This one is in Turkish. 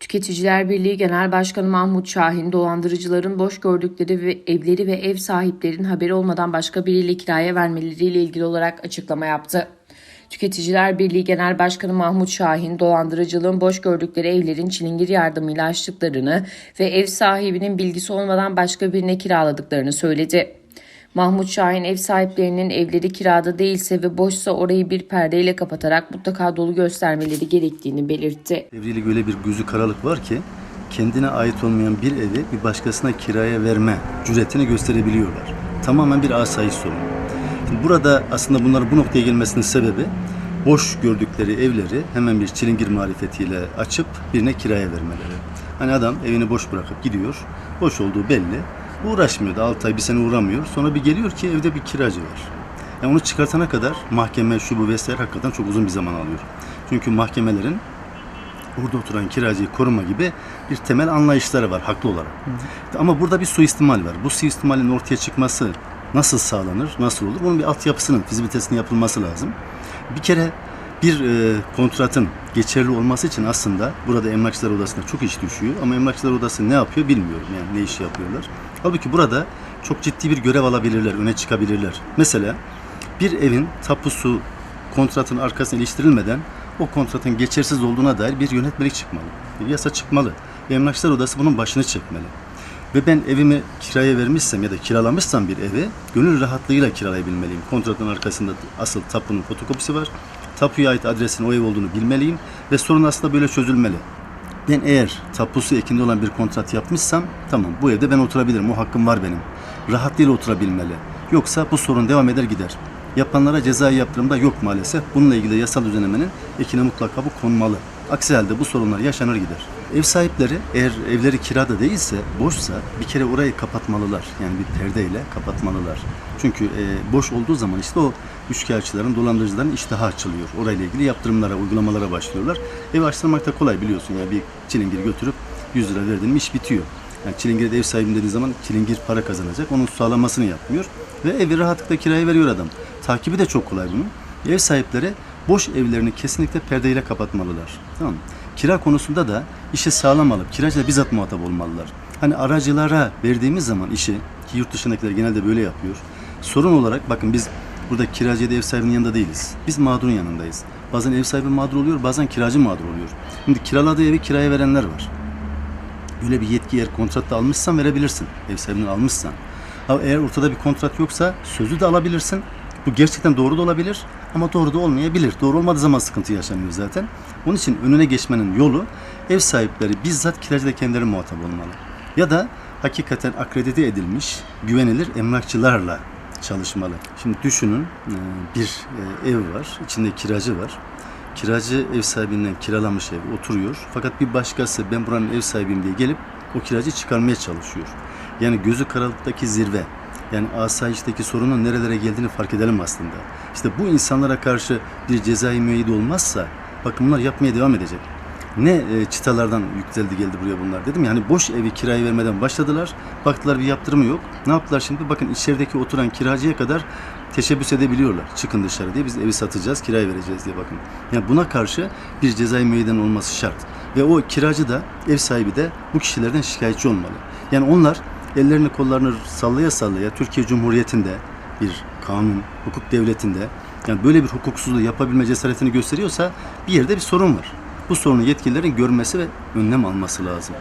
Tüketiciler Birliği Genel Başkanı Mahmut Şahin, dolandırıcıların boş gördükleri ve evleri ve ev sahiplerinin haberi olmadan başka biriyle kiraya vermeleriyle ilgili olarak açıklama yaptı. Tüketiciler Birliği Genel Başkanı Mahmut Şahin, dolandırıcılığın boş gördükleri evlerin çilingir yardımıyla açtıklarını ve ev sahibinin bilgisi olmadan başka birine kiraladıklarını söyledi. Mahmut Şahin ev sahiplerinin evleri kirada değilse ve boşsa orayı bir perdeyle kapatarak mutlaka dolu göstermeleri gerektiğini belirtti. Evlilik öyle bir gözü karalık var ki kendine ait olmayan bir evi bir başkasına kiraya verme cüretini gösterebiliyorlar. Tamamen bir asayiş sorunu. Şimdi burada aslında bunların bu noktaya gelmesinin sebebi boş gördükleri evleri hemen bir çilingir marifetiyle açıp birine kiraya vermeleri. Hani adam evini boş bırakıp gidiyor. Boş olduğu belli. Uğraşmıyor da 6 ay bir sene uğramıyor. Sonra bir geliyor ki evde bir kiracı var. Yani onu çıkartana kadar mahkeme şu bu vesaire hakikaten çok uzun bir zaman alıyor. Çünkü mahkemelerin burada oturan kiracıyı koruma gibi bir temel anlayışları var haklı olarak. Ama burada bir suistimal var. Bu suistimalin ortaya çıkması nasıl sağlanır, nasıl olur? Bunun bir altyapısının, fizibilitesinin yapılması lazım. Bir kere bir e, kontratın geçerli olması için aslında burada emlakçılar odasına çok iş düşüyor ama emlakçılar odası ne yapıyor bilmiyorum yani ne iş yapıyorlar. Halbuki burada çok ciddi bir görev alabilirler, öne çıkabilirler. Mesela bir evin tapusu kontratın arkasına iliştirilmeden o kontratın geçersiz olduğuna dair bir yönetmelik çıkmalı. Bir yasa çıkmalı. Emlakçılar Odası bunun başını çekmeli. Ve ben evimi kiraya vermişsem ya da kiralamışsam bir evi gönül rahatlığıyla kiralayabilmeliyim. Kontratın arkasında asıl tapunun fotokopisi var. Tapuya ait adresin o ev olduğunu bilmeliyim ve sorun aslında böyle çözülmeli. Ben eğer tapusu ekinde olan bir kontrat yapmışsam tamam bu evde ben oturabilirim. O hakkım var benim. Rahatlığıyla oturabilmeli. Yoksa bu sorun devam eder gider. Yapanlara cezai yaptırımda yok maalesef. Bununla ilgili yasal düzenlemenin ekine mutlaka bu konmalı. Aksi halde bu sorunlar yaşanır gider. Ev sahipleri eğer evleri kirada değilse, boşsa bir kere orayı kapatmalılar. Yani bir perdeyle kapatmalılar. Çünkü e, boş olduğu zaman işte o üçkağıtçıların, dolandırıcıların iştahı açılıyor. Orayla ilgili yaptırımlara, uygulamalara başlıyorlar. Evi açtırmak da kolay biliyorsun. ya bir çilingir götürüp 100 lira verdin iş bitiyor. Yani çilingir ev sahibim dediği zaman çilingir para kazanacak. Onun sağlamasını yapmıyor. Ve evi rahatlıkla kiraya veriyor adam. Takibi de çok kolay bunun. Ev sahipleri boş evlerini kesinlikle perdeyle kapatmalılar. Tamam mı? Kira konusunda da işi sağlam alıp kiracıyla bizzat muhatap olmalılar. Hani aracılara verdiğimiz zaman işi ki yurt dışındakiler genelde böyle yapıyor. Sorun olarak bakın biz burada kiracı ya da ev sahibinin yanında değiliz. Biz mağdurun yanındayız. Bazen ev sahibi mağdur oluyor, bazen kiracı mağdur oluyor. Şimdi kiraladığı evi kiraya verenler var. Böyle bir yetki eğer kontratta almışsan verebilirsin. Ev sahibinden almışsan. Ama eğer ortada bir kontrat yoksa sözü de alabilirsin. Bu gerçekten doğru da olabilir ama doğru da olmayabilir. Doğru olmadığı zaman sıkıntı yaşanıyor zaten. Onun için önüne geçmenin yolu ev sahipleri bizzat kiracı da kendileri muhatap olmalı. Ya da hakikaten akredite edilmiş, güvenilir emlakçılarla çalışmalı. Şimdi düşünün e, bir e, ev var, içinde kiracı var. Kiracı ev sahibinden kiralamış ev oturuyor. Fakat bir başkası ben buranın ev sahibiyim diye gelip o kiracı çıkarmaya çalışıyor. Yani gözü karalıktaki zirve. Yani asayişteki sorunun nerelere geldiğini fark edelim aslında. İşte bu insanlara karşı bir cezai müeyyide olmazsa bakın bunlar yapmaya devam edecek. Ne e, çıtalardan yükseldi geldi buraya bunlar dedim yani boş evi kiraya vermeden başladılar. Baktılar bir yaptırımı yok. Ne yaptılar şimdi? Bakın içerideki oturan kiracıya kadar teşebbüs edebiliyorlar. Çıkın dışarı diye biz evi satacağız, kiraya vereceğiz diye bakın. Yani buna karşı bir cezai müeyyiden olması şart. Ve o kiracı da, ev sahibi de bu kişilerden şikayetçi olmalı. Yani onlar ellerini kollarını sallaya sallaya Türkiye Cumhuriyeti'nde bir kanun, hukuk devletinde yani böyle bir hukuksuzluğu yapabilme cesaretini gösteriyorsa bir yerde bir sorun var. Bu sorunu yetkililerin görmesi ve önlem alması lazım.